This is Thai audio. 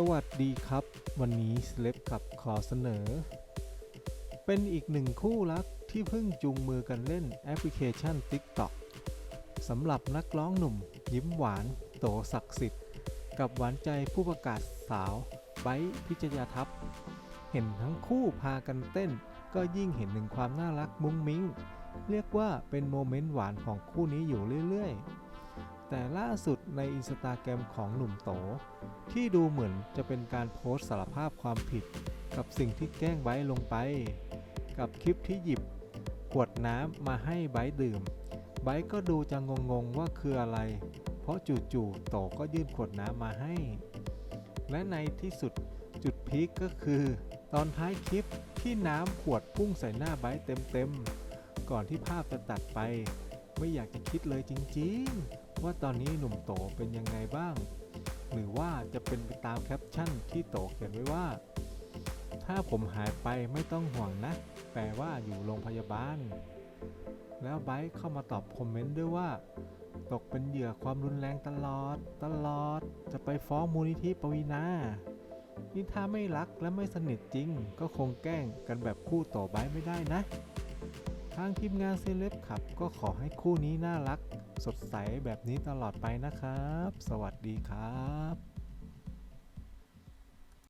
สวัสดีครับ วันนี้สเลปกับขอเสนอ เป็นอีกหนึ่งคู่รักที่เพิ่งจูงมือกันเล่นแอปพลิเคชัน TikTok สำหรับนักร้องหนุ่ม ยิ้มหวาน โตศักดิ์สิทธิ์ กับหวานใจผู้ประกาศสาว ไบทพิจยาทัพ เห็นทั้งคู่พากันเต้น ก็ยิ่งเห็นถึงความน่ารักมุ้งมิ้ง เรียกว่าเป็นโมเมนต์หวานของคู่นี้อยู่เรื่อย ๆ ล่าสุดในอินสตาแกรมของหนุ่มโต ที่ดูเหมือนจะเป็นการโพสต์สารภาพความผิด กับสิ่งที่แกล้งไบร์ทลงไป กับคลิปที่หยิบขวดน้ำมาให้ไบดื่ม ไบก็ดูจะงงๆว่าคืออะไร เพราะจู่ๆโตก็ยื่นขวดน้ำมาให้ และในที่สุดจุดพีคก็คือ ตอนท้ายคลิปที่น้ำขวดพุ่งใส่หน้าไบเต็มๆก่อนที่ภาพจะตัดไป ไม่อยากจะคิดเลยจริง ๆ ว่าตอนนี้หนุ่มโตเป็นยังไงบ้าง หรือว่าจะเป็นไปตามแคปชั่นที่โตเขียนไว้ว่า ถ้าผมหายไปไม่ต้องห่วงนะ แปลว่าอยู่โรงพยาบาล แล้วไบร์เข้ามาตอบคอมเมนต์ด้วยว่า ตกเป็นเหยื่อความรุนแรงตลอด ตลอด จะไปฟ้องมูลนิธิปวีนานี่ถ้าไม่รักและไม่สนิทจริง ก็คงแกล้งกันแบบคู่โตไบไม่ได้นะ ทางทีมงานเซเลบขับก็ขอให้คู่นี้น่ารัก สดใสแบบนี้ตลอดไปนะครับ สวัสดีครับ